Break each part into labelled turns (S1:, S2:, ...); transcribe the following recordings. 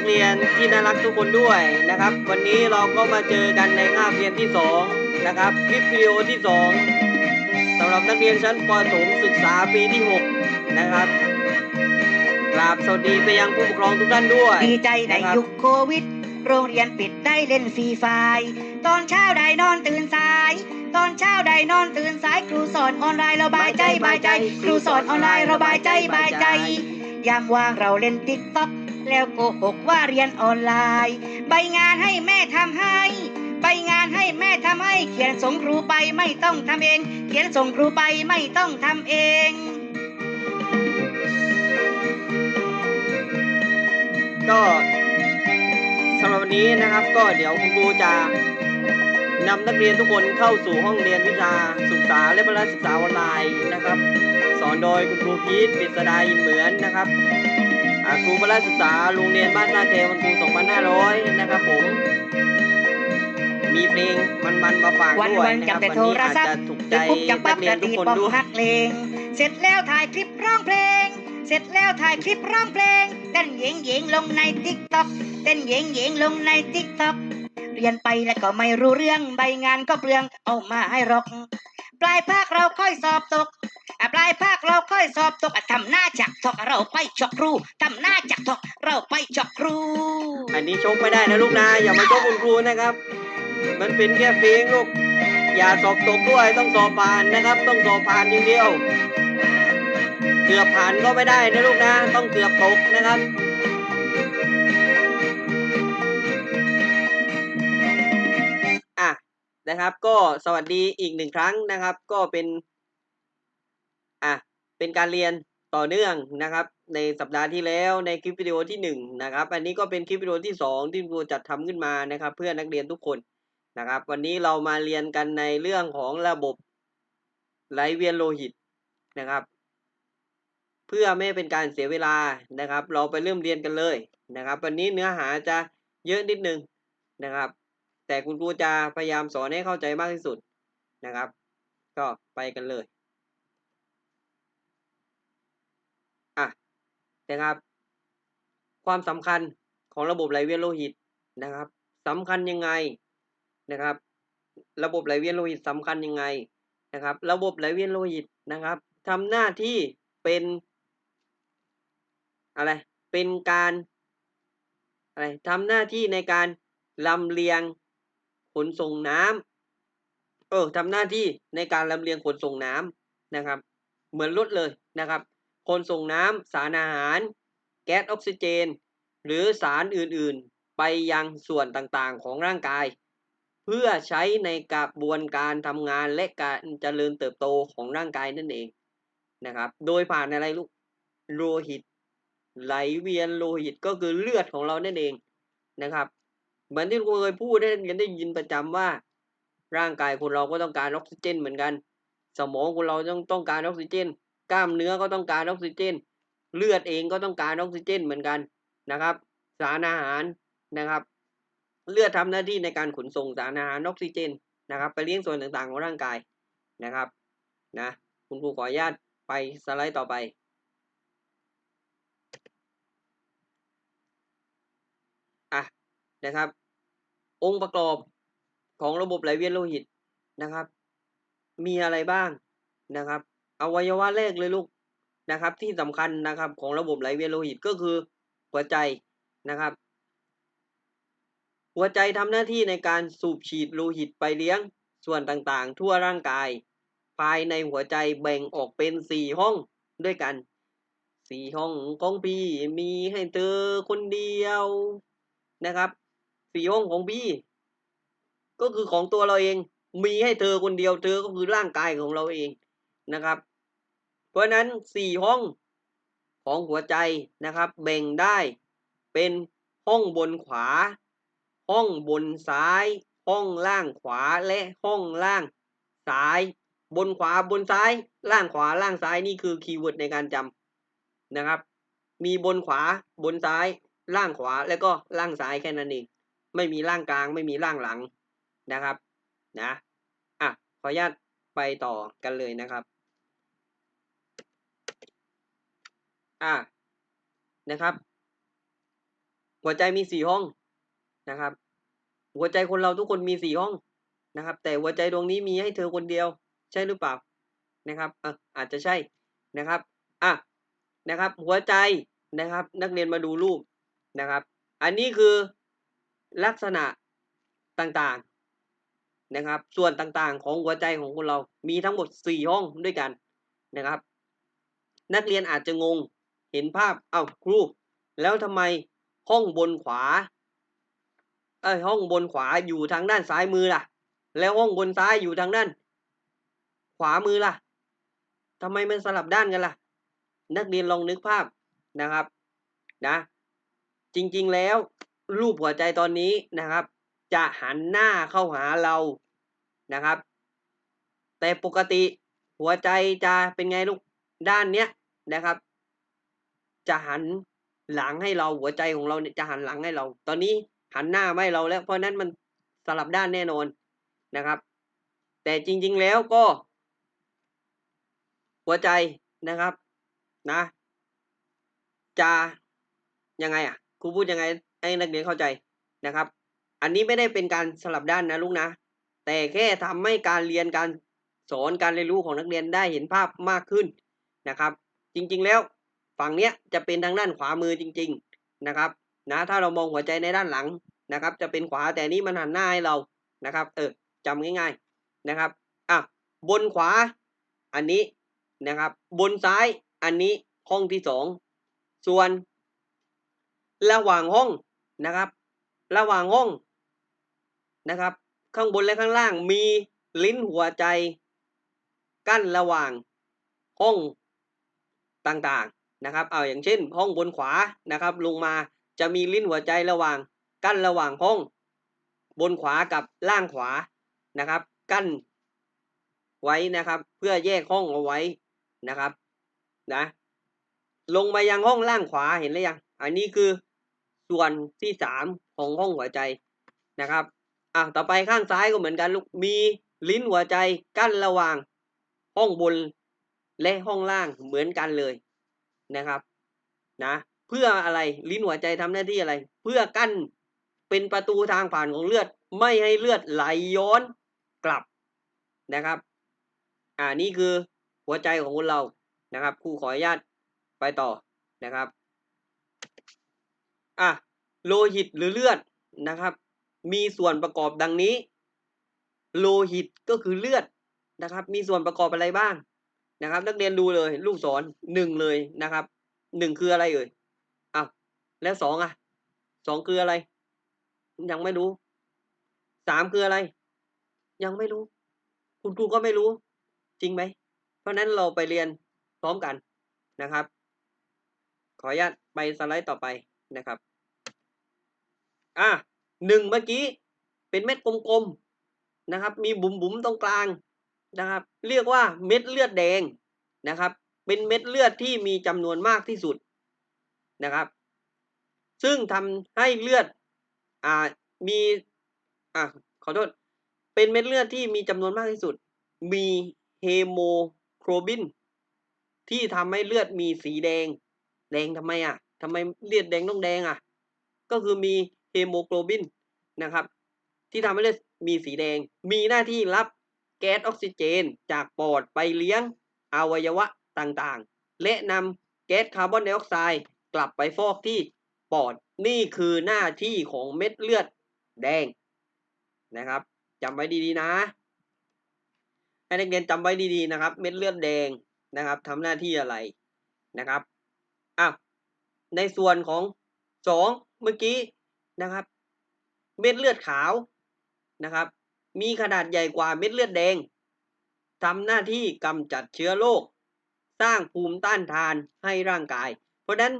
S1: กเรียนที่น่ารักทุกคนด้วยนะครับ วันนี้เราก็มาเจอกันในคาบเรียนที่สองนะครับคลิปวิดีโอที่สองสำหรับนักเรียนชั้นประถมศึกษาปีที่หกนะครับกราบสวัสดีไปยังผู้ปกครองทุกท่านด้วย
S2: ดีใจใน
S1: นะครับ
S2: ยุคโควิด โรงเรียนปิดได้เล่นฟรีไฟล์ตอนเช้าได้นอนตื่นสาย ตอนเช้าได้นอนตื่นสายครูสอนออนไลน์เราบายใจบายใจ ครูสอนออนไลน์เราบายใจบายใจยามว่างเราเล่นติ๊กต็อก แล้วโกหกว่าเรียนออนไลน์ ใบงานให้แม่ทำให้ ใบงานให้แม่ทำให้ เขียนส่งครูไปไม่ต้องทำเอง เขียนส่งครูไปไม่ต้องทำเอง
S1: ก็สำหรับวันนี้นะครับก็เดี๋ยวคุณครูจะนำนักเรียนทุกคนเข้าสู่ห้องเรียนวิชาศึกษาและพละศึกษาออนไลน์นะครับ สอนโดยคุณครูพีทปิศดาอินเหมือนนะครับ ครูพละศึกษาโรงเรียนบ้านนาแควันครู2500 นะครับผม มีเพลงมันๆมาฝาก
S2: วัน
S1: ด้วย
S2: วัน
S1: นะค
S2: จั
S1: รั
S2: บบแต่
S1: วัน
S2: โท
S1: นี้
S2: ร
S1: อาจ
S2: ศัพ
S1: จะ
S2: ท์
S1: ถูกใจ
S2: จะปุ๊บจะ
S1: นั
S2: ปั๊
S1: ก
S2: บ
S1: เรีย
S2: จะ
S1: นทุก
S2: ตี
S1: คน
S2: ปอม
S1: ด้วย
S2: ฮักเลง เสร็จแล้วถ่ายคลิปร้องเพลง เสร็จแล้วถ่ายคลิปร้องเพลงเต้นเหยงเหยงลงในติ๊กต็อกเต้นเหยงเหยงลงในติ๊กต็อกเรียนไปแล้วก็ไม่รู้เรื่องใบงานก็เปลืองเอามาให้หรอก ปลายภาคเราค่อยสอบตก อปลายภาคเราค่อยสอบตกทำหน้าจักทอกเราไปจอกครูทำหน้าจักทอกเราไปจอกครู
S1: อันนี้ชกไม่ได้นะลูกนะอย่ามาชกคุณครูนะครับ มันเป็นแค่เพลงลูกอย่าสอบตกด้วยต้องสอบผ่านนะครับ ต้องสอบผ่านอย่างเดียว เกือบผ่านก็ไม่ได้นะลูกนะ ต้องเกือบตกนะครับอะนะครับ ก็สวัสดีอีกหนึ่งครั้งนะครับ ก็เป็น เป็นการเรียนต่อเนื่องนะครับ ในสัปดาห์ที่แล้วในคลิปวิดีโอที่หนึ่งนะครับอันนี้ก็เป็นคลิปวิดีโอที่สองที่ครูจัดทำขึ้นมานะครับ เพื่อนักเรียนทุกคนนะครับ วันนี้เรามาเรียนกันในเรื่องของระบบไหลเวียนโลหิตนะครับ เพื่อไม่เป็นการเสียเวลานะครับ เราไปเริ่มเรียนกันเลยนะครับ วันนี้เนื้อหาจะเยอะนิดนึงนะครับ แต่คุณครูจะพยายามสอนให้เข้าใจมากที่สุดนะครับ ก็ไปกันเลย อะ นะครับ ความสำคัญของระบบไหลเวียนโลหิตนะครับสำคัญยังไงนะครับ ระบบไหลเวียนโลหิตสำคัญยังไงนะครับ ระบบไหลเวียนโลหิตนะครับทำหน้าที่เป็นอะไรเป็นการอะไรทำหน้าที่ในการลำเลียงขนส่งน้ำเออทำหน้าที่ในการลำเลียงขนส่งน้ำนะครับ เหมือนรถเลยนะครับ ขนส่งน้ำสารอาหาร แก๊สออกซิเจน หรือสารอื่นๆ ไปยังส่วนต่างๆของร่างกาย เพื่อใช้ในกระบวนการทำงานและการเจริญเติบโตของร่างกายนั่นเองนะครับ โดยผ่านอะไรลูกโลหิต ไหลเวียนโลหิตก็คือเลือดของเรานั่นเองนะครับ เหมือนที่ครูเคยพูดให้นักเรียนได้ยินประจำว่า ร่างกายคนเราก็ต้องการออกซิเจนเหมือนกัน สมองคนเราต้องต้องการออกซิเจน กล้ามเนื้อก็ต้องการออกซิเจน เลือดเองก็ต้องการออกซิเจนเหมือนกันนะครับ สารอาหารนะครับ เลือดทำหน้าที่ในการขนส่งสารอาหารออกซิเจนนะครับ ไปเลี้ยงส่วนต่างๆของร่างกายนะครับนะคุณครูขออนุญาตไปสไลด์ต่อไปอะนะครับ องค์ประกอบของระบบไหลเวียนโลหิตนะครับ มีอะไรบ้างนะครับ อวัยวะแรกเลยลูกนะครับ ที่สำคัญนะครับของระบบไหลเวียนโลหิตก็คือหัวใจนะครับ หัวใจทำหน้าที่ในการสูบฉีดโลหิตไปเลี้ยงส่วนต่างๆ ทั่วร่างกาย ภายในหัวใจแบ่งออกเป็นสี่ห้องด้วยกันสี่ห้องของพี่มีให้เธอคนเดียวนะครับสี่ห้องของพี่ ก็คือของตัวเราเองมีให้เธอคนเดียวเธอก็คือร่างกายของเราเองนะครับ เพราะนั้นสี่ห้องของหัวใจนะครับ แบ่งได้เป็นห้องบนขวา ห้องบนซ้าย ห้องล่างขวาและห้องล่างซ้าย บนขวาบนซ้าย ล่างขวาล่างซ้ายนี่คือคีย์เวิร์ดในการจำนะครับ มีบนขวาบนซ้าย ล่างขวาแล้วก็ล่างซ้ายแค่นั้นเองไม่มีล่างกลางไม่มีล่างหลังนะครับนะอะขออนุญาตไปต่อกันเลยนะครับ อะนะครับ หัวใจมีสี่ห้องนะครับ หัวใจคนเราทุกคนมีสี่ห้องนะครับ แต่หัวใจดวงนี้มีให้เธอคนเดียว ใช่หรือเปล่านะครับอะอาจจะใช่นะครับอะนะครับ หัวใจนะครับ นักเรียนมาดูรูปนะครับ อันนี้คือลักษณะต่างๆนะครับ ส่วนต่างๆ ของหัวใจของคนเรามีทั้งหมดสี่ห้องด้วยกันนะครับ นักเรียนอาจจะงง เห็นภาพเอ้าครู แล้วทำไมห้องบนขวาเอ้ยห้องบนขวาอยู่ทางด้านซ้ายมือล่ะ แล้วห้องบนซ้ายอยู่ทางด้าน ขวามือล่ะทำไมมันสลับด้านกันล่ะ นักเรียนลองนึกภาพนะครับนะ จริงๆแล้วรูปหัวใจตอนนี้นะครับ จะหันหน้าเข้าหาเรานะครับ แต่ปกติหัวใจจะเป็นไงลูกด้านเนี้ยนะครับ จะหันหลังให้เราหัวใจของเราเนี่ยจะหันหลังให้เรา ตอนนี้หันหน้าไม่เราแล้ว เพราะนั้นมันสลับด้านแน่นอนนะครับ แต่จริง ๆแล้วก็ หัวใจนะครับนะ จะยังไงอะครูพูดยังไงให้นักเรียนเข้าใจนะครับ อันนี้ไม่ได้เป็นการสลับด้านนะลูกนะ แต่แค่ทำให้การเรียนการสอนการเรียนรู้ของนักเรียนได้เห็นภาพมากขึ้นนะครับ จริง ๆ แล้ว ฝั่งเนี้ยจะเป็นทางด้านขวามือจริง ๆนะครับนะถ้าเรามองหัวใจในด้านหลังนะครับ จะเป็นขวาแต่นี้มันหันหน้าให้เรานะครับ เออจำง่ายๆนะครับอะบนขวาอันนี้นะครับ บนซ้ายอันนี้ห้องที่สองส่วน ระหว่างห้องนะครับ ระหว่างห้องนะครับ ข้างบนและข้างล่างมีลิ้นหัวใจ กั้นระหว่างห้องต่างๆ นะครับเอาอย่างเช่นห้องบนขวานะครับ ลงมาจะมีลิ้นหัวใจระหว่าง กั้นระหว่างห้อง บนขวากับล่างขวานะครับ กั้นไว้นะครับ เพื่อแยกห้องเอาไว้นะครับนะลงมายังห้องล่างขวาเห็นหรือยังอันนี้คือส่วนที่สามของห้องหัวใจนะครับอะต่อไปข้างซ้ายก็เหมือนกันลูกมีลิ้นหัวใจกั้นระหว่างห้องบนและห้องล่างเหมือนกันเลย นะครับนะเพื่ออะไรลิ้นหัวใจทำหน้าที่อะไร เพื่อกั้นเป็นประตูทางผ่านของเลือด ไม่ให้เลือดไหลย้อนกลับนะครับ อ่านี่คือหัวใจของคนเรานะครับครูขออนุญาตไปต่อนะครับอะโลหิตหรือเลือดนะครับ มีส่วนประกอบดังนี้ โลหิตก็คือเลือดนะครับ มีส่วนประกอบอะไรบ้าง นะครับ นักเรียนดูเลย ลูกศรหนึ่งเลยนะครับหนึ่งคืออะไรเอ่ยอ้าวแล้วสองอะสองคืออะไร ยังไม่รู้สามคืออะไร ยังไม่รู้ คุณครูก็ไม่รู้ จริงไหม เพราะนั้นเราไปเรียนพร้อมกันนะครับ ขออนุญาตไปสไลด์ต่อไปนะครับ อะหนึ่งเมื่อกี้เป็นเม็ดกลมๆนะครับ มีบุ๋มๆตรงกลาง นะครับ เรียกว่าเม็ดเลือดแดงนะครับ เป็นเม็ดเลือดที่มีจำนวนมากที่สุดนะครับ ซึ่งทำให้เลือดอ่ามีอะขอโทษเป็นเม็ดเลือดที่มีจำนวนมากที่สุด มีเฮโมโครบินที่ทำให้เลือดมีสีแดง แดงทำไมอะทำไมเลือดแดงต้องแดงอะ ก็คือมีเฮโมโกลบินนะครับ ที่ทำให้เลือดมีสีแดง มีหน้าที่รับ แก๊สออกซิเจน จากปอดไปเลี้ยงอวัยวะต่างๆ และนำแก๊สคาร์บอนไดออกไซด์กลับไปฟอกที่ปอดนี่คือหน้าที่ของเม็ดเลือดแดงนะครับจำไว้ดีๆนะให้นักเรียนจำไว้ดีๆนะครับ เม็ดเลือดแดงนะครับทำหน้าที่อะไรนะครับอ้าวในส่วนของสองเมื่อกี้นะครับ เม็ดเลือดขาวนะครับ มีขนาดใหญ่กว่าเม็ดเลือดแดงทำหน้าที่กำจัดเชื้อโรคสร้างภูมิต้านทานให้ร่างกาย เพราะฉะนั้น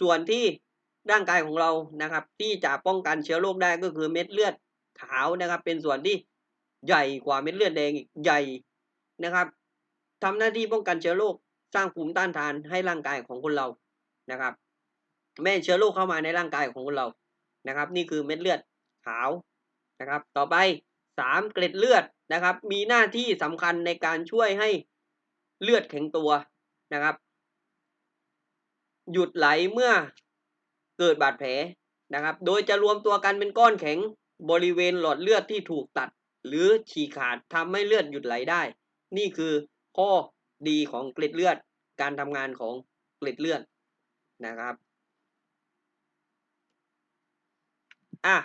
S1: ส่วนที่ร่างกายของเรานะครับ ที่จะป้องกันเชื้อโรคได้ก็คือเม็ดเลือดขาวนะครับ เป็นส่วนที่ใหญ่กว่าเม็ดเลือดแดงอีกใหญ่นะครับทำหน้าที่ป้องกันเชื้อโรคสร้างภูมิต้านทานให้ร่างกายของคนเรานะครับไม่เชื้อโรคเข้ามาในร่างกายของคนเรานะครับ นี่คือเม็ดเลือดขาวนะครับ ต่อไป สามเกล็ดเลือดนะครับ มีหน้าที่สำคัญในการช่วยให้เลือดแข็งตัวนะครับ หยุดไหลเมื่อเกิดบาดแผลนะครับ โดยจะรวมตัวกันเป็นก้อนแข็งบริเวณหลอดเลือดที่ถูกตัด หรือฉีกขาดทำให้เลือดหยุดไหลได้ นี่คือข้อดีของเกล็ดเลือด การทำงานของเกล็ดเลือดนะครับ อะ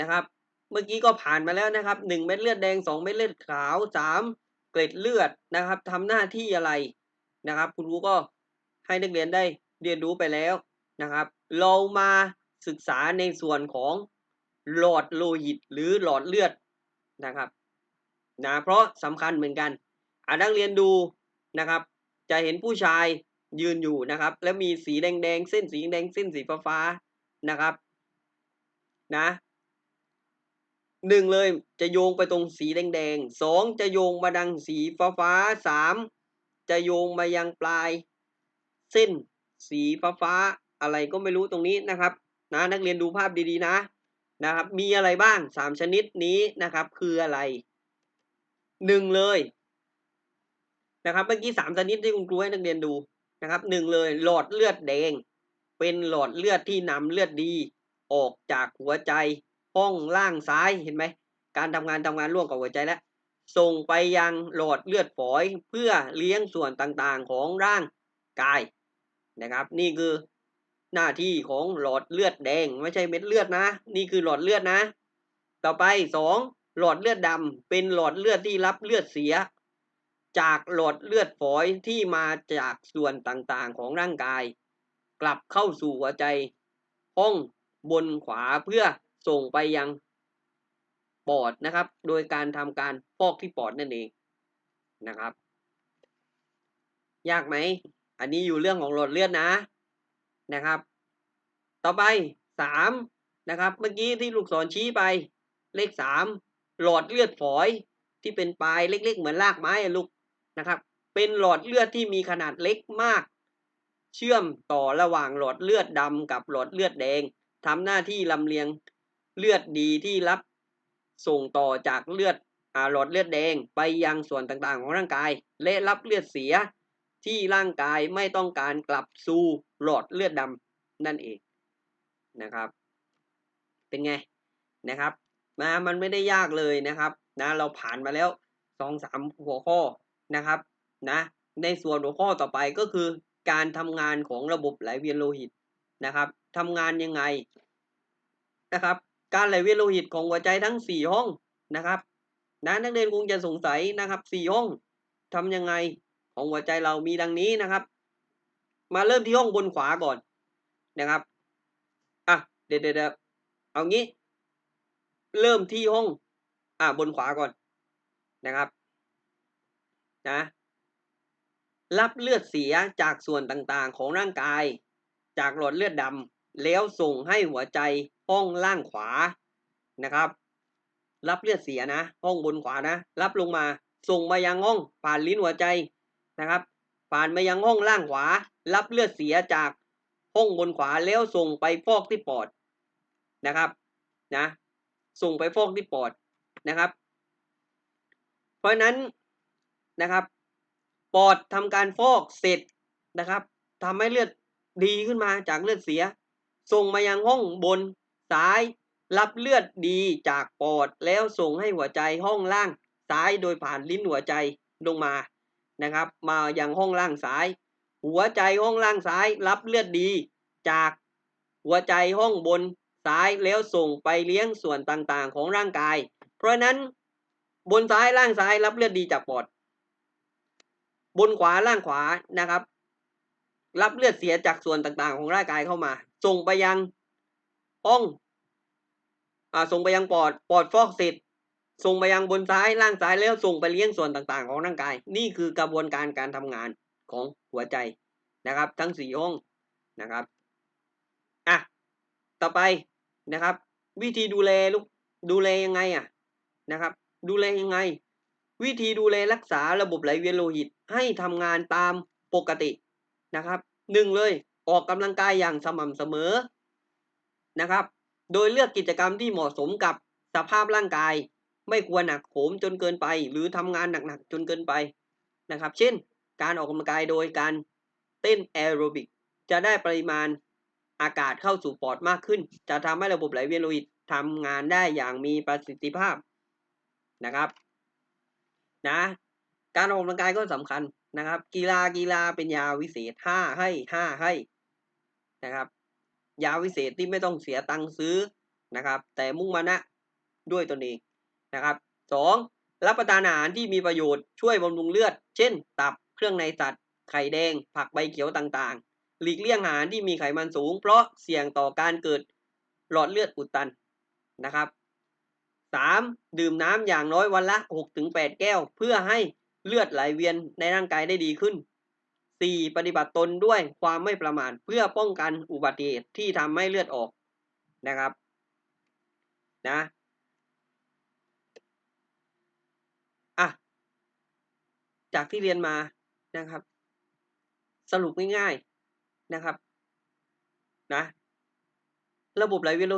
S1: นะครับ เมื่อกี้ก็ผ่านมาแล้วนะครับหนึ่งเม็ดเลือดแดงสองเม็ดเลือดขาวสามเกล็ดเลือดนะครับทำหน้าที่อะไรนะครับ คุณครูก็ให้นักเรียนได้เรียนรู้ไปแล้วนะครับ เรามาศึกษาในส่วนของหลอดโลหิตหรือหลอดเลือดนะครับนะเพราะสำคัญเหมือนกันอานักเรียนดูนะครับ จะเห็นผู้ชายยืนอยู่นะครับ แล้วมีสีแดงๆเส้นสีแดงเส้นสีฟ้าๆนะครับ นะ หนึ่งเลยจะโยงไปตรงสีแดงๆสองจะโยงมาดังสีฟ้าฟ้าๆสามจะโยงมายังปลาย เส้น สีฟ้าฟ้าอะไรก็ไม่รู้ตรงนี้นะครับนะนักเรียนดูภาพดีๆนะนะครับ มีอะไรบ้างสามชนิดนี้นะครับ คืออะไรหนึ่งเลยนะครับเมื่อกี้สามชนิดที่คุณครูให้นักเรียนดูนะครับหนึ่งเลยหลอดเลือดแดง เป็นหลอดเลือดที่นำเลือดดีออกจากหัวใจ ห้องล่างซ้ายเห็นไหม การทำงานทำงานร่วมกับหัวใจแล้วส่งไปยังหลอดเลือดฝอยเพื่อเลี้ยงส่วนต่างๆของร่างกายนะครับ นี่คือหน้าที่ของหลอดเลือดแดงไม่ใช่เม็ดเลือดนะ นี่คือหลอดเลือดนะ ต่อไปสองหลอดเลือดดำเป็นหลอดเลือดที่รับเลือดเสีย จากหลอดเลือดฝอยที่มาจากส่วนต่างๆของร่างกาย กลับเข้าสู่หัวใจห้องบนขวาเพื่อ ส่งไปยังปอดนะครับ โดยการทำการฟอกที่ปอดนั่นเองนะครับ ยากไหม อันนี้อยู่เรื่องของหลอดเลือดนะนะครับ ต่อไปสามนะครับ เมื่อกี้ที่ลูกศรชี้ไป เลขสามหลอดเลือดฝอยที่เป็นปลายเล็ก ๆ เหมือนรากไม้ลูกนะครับ เป็นหลอดเลือดที่มีขนาดเล็กมาก เชื่อมต่อระหว่างหลอดเลือดดำกับหลอดเลือดแดงทำหน้าที่ลำเลียง เลือดดีที่รับส่งต่อจากเลือดหลอดเลือดแดงไปยังส่วนต่างๆของร่างกาย และรับเลือดเสียที่ร่างกายไม่ต้องการกลับสู่หลอดเลือดดำนั่นเองนะครับ เป็นไงนะครับนะมันไม่ได้ยากเลยนะครับนะเราผ่านมาแล้วสองสามหัวข้อนะครับนะในส่วนหัวข้อต่อไปก็คือ การทำงานของระบบไหลเวียนโลหิตนะครับทำงานยังไงนะครับ การไหลเวียนโลหิตของหัวใจทั้งสี่ห้องนะครับนะนักเรียนคงจะสงสัยนะครับสี่ห้องทำยังไงของหัวใจเรามีดังนี้นะครับ มาเริ่มที่ห้องบนขวาก่อนนะครับอะเดี๋ยวเดี๋ยวเอางี้ เริ่มที่ห้อง อะบนขวาก่อนนะครับนะรับเลือดเสียจากส่วนต่างๆของร่างกาย จากหลอดเลือดดำแล้วส่งให้หัวใจ ห้องล่างขวานะครับ รับเลือดเสียนะ ห้องบนขวานะ รับลงมาส่งมายังห้องผ่านลิ้นหัวใจนะครับ ผ่านมายังห้องล่างขวา รับเลือดเสียจากห้องบนขวาแล้วส่งไปฟอกที่ปอดนะครับนะส่งไปฟอกที่ปอดนะครับ เพราะนั้นนะครับ ปอดทำการฟอกเสร็จนะครับทำให้เลือดดีขึ้นมาจากเลือดเสีย ส่งมายังห้องบน ซ้าย รับเลือดดีจากปอดแล้วส่งให้หัวใจห้องล่างซ้ายโดยผ่านลิ้นหัวใจลงมานะครับ มาอยังห้องล่างซ้าย หัวใจห้องล่างซ้าย รับเลือดดี จากหัวใจห้องบนซ้ายแล้วส่งไปเลี้ยงส่วนต่างๆ ของร่างกาย เพราะนั้นบนซ้ายล่างซ้ายรับเลือดดีจากปอด บนขวาล่างขวานะครับ รับเลือดเสียจากส่วนต่างๆ ของร่างกายเข้ามา ส่งไปยัง ห้องอ่าส่งไปยังปอด ปอดฟอกเสร็จ ส่งไปยังบนซ้ายล่างซ้ายแล้วส่งไปเลี้ยงส่วนต่างๆ ของร่างกาย นี่คือกระบวนการการทำงานของหัวใจนะครับ ทั้งสี่ห้องนะครับอะต่อไปนะครับ วิธีดูแลลูกดูแลยังไงอะนะครับ ดูแลยังไง วิธีดูแลรักษาระบบไหลเวียนโลหิตให้ทำงานตามปกตินะครับหนึ่งเลยออกกำลังกายอย่างสม่ำเสมอ นะครับ โดยเลือกกิจกรรมที่เหมาะสมกับสภาพร่างกาย ไม่ควรหนักโหมจนเกินไป หรือทำงานหนักๆจนเกินไปนะครับ เช่น การออกกำลังกายโดยการเต้นแอโรบิกจะได้ปริมาณอากาศเข้าสู่ปอดมากขึ้น จะทำให้ระบบไหลเวียนโลหิตทำงานได้อย่างมีประสิทธิภาพนะครับนะการออกกำลังกายก็สำคัญนะครับ กีฬากีฬาเป็นยาวิเศษห้าให้ห้าให้นะครับ ยาวิเศษที่ไม่ต้องเสียตังค์ซื้อนะครับ แต่มุ่งมานะด้วยตนเองนะครับสองรับประทานอาหารที่มีประโยชน์ช่วยบำรุงเลือด เช่น ตับเครื่องในสัตว์ ไข่แดง ผักใบเขียวต่างๆ หลีกเลี่ยงอาหารที่มีไขมันสูง เพราะเสี่ยงต่อการเกิดหลอดเลือดอุดตันนะครับสามดื่มน้ำอย่างน้อยวันละหกถึงแปดแก้ว เพื่อให้เลือดไหลเวียนในร่างกายได้ดีขึ้น สี่ปฏิบัติตนด้วยความไม่ประมาทเพื่อป้องกันอุบัติเหตุที่ทำให้เลือดออกนะครับนะอะจากที่เรียนมานะครับ สรุปง่ายๆนะครับนะระบบไหลเวียนโล